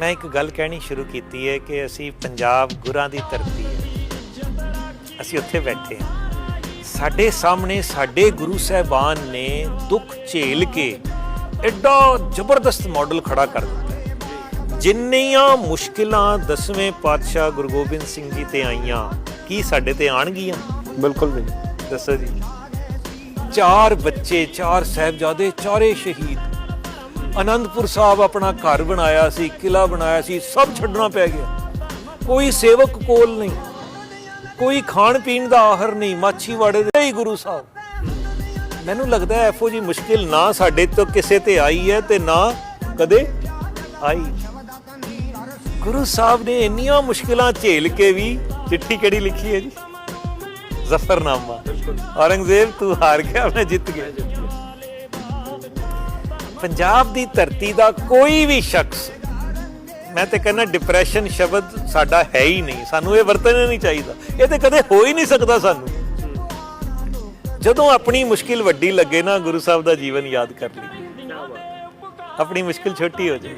ਮੈਂ ਇੱਕ ਗੱਲ ਕਹਿਣੀ ਸ਼ੁਰੂ ਕੀਤੀ ਹੈ ਕਿ ਅਸੀਂ ਪੰਜਾਬ ਗੁਰਾਂ ਦੀ ਧਰਤੀ ਹੈ। ਅਸੀਂ ਉੱਥੇ ਬੈਠੇ ਹਾਂ। ਸਾਡੇ ਸਾਹਮਣੇ ਸਾਡੇ ਗੁਰੂ ਸਾਹਿਬਾਨ ਨੇ ਦੁੱਖ ਝੇਲ ਕੇ ਐਡਾ ਜ਼ਬਰਦਸਤ ਮਾਡਲ ਖੜਾ ਕਰ ਦਿੱਤਾ। ਜਿੰਨੀਆਂ ਮੁਸ਼ਕਿਲਾਂ ਦਸਵੇਂ ਪਾਤਸ਼ਾਹ ਗੁਰੂ ਗੋਬਿੰਦ ਸਿੰਘ ਜੀ ਤੇ ਆਈਆਂ ਕੀ ਸਾਡੇ ਤੇ ਆਣਗੀਆਂ? ਬਿਲਕੁਲ ਨਹੀਂ ਦੱਸੋ ਜੀ। ਚਾਰ ਬੱਚੇ ਚਾਰ ਸਾਹਿਬਜ਼ਾਦੇ ਚਾਰੇ ਸ਼ਹੀਦ। ਆਨੰਦਪੁਰ ਸਾਹਿਬ ਆਪਣਾ ਘਰ ਬਣਾਇਆ ਸੀ ਕਿਲਾ ਬਣਾਇਆ ਸੀ ਸਭ ਛੱਡਣਾ ਪੈ ਗਿਆ। ਕੋਈ ਸੇਵਕ ਕੋਲ ਨਹੀਂ ਕੋਈ ਖਾਣ ਪੀਣ ਦਾ ਆਹਰ ਨਹੀਂ ਮਾਛੀਵਾੜੇ ਦੇ ਹੀ ਗੁਰੂ ਸਾਹਿਬ। ਮੈਨੂੰ ਲੱਗਦਾ ਹੈ ਇਹੋ ਜੀ ਮੁਸ਼ਕਿਲ ਨਾ ਸਾਡੇ ਤੋਂ ਕਿਸੇ ਤੇ ਆਈ ਹੈ ਤੇ ਨਾ ਕਦੇ ਆਈ। ਗੁਰੂ ਸਾਹਿਬ ਨੇ ਇੰਨੀਆਂ ਮੁਸ਼ਕਿਲਾਂ ਝੇਲ ਕੇ ਵੀ ਚਿੱਠੀ ਕਿਹੜੀ ਲਿਖੀ ਹੈ ਜੀ? ਜ਼ਫਰਨਾਮਾ। ਔਰੰਗਜ਼ੇਬ ਤੂੰ ਹਾਰ ਗਿਆ ਮੈਂ ਜਿੱਤ ਗਿਆ। ਪੰਜਾਬ ਦੀ ਧਰਤੀ ਦਾ ਕੋਈ ਵੀ ਸ਼ਖਸ, ਮੈਂ ਤੇ ਕਹਿੰਦਾ ਡਿਪਰੈਸ਼ਨ ਸ਼ਬਦ ਸਾਡਾ ਹੈ ਹੀ ਨਹੀਂ, ਸਾਨੂੰ ਇਹ ਵਰਤਣਾ ਨਹੀਂ ਚਾਹੀਦਾ। ਇਹ ਤੇ ਕਦੇ ਹੋ ਹੀ ਨਹੀਂ ਸਕਦਾ ਸਾਨੂੰ। ਜਦੋਂ ਆਪਣੀ ਮੁਸ਼ਕਿਲ ਵੱਡੀ ਲੱਗੇ ਨਾ, ਗੁਰੂ ਸਾਹਿਬ ਦਾ ਜੀਵਨ ਯਾਦ ਕਰ ਲਈ ਆਪਣੀ ਮੁਸ਼ਕਿਲ ਛੋਟੀ ਹੋ ਜਾਏ।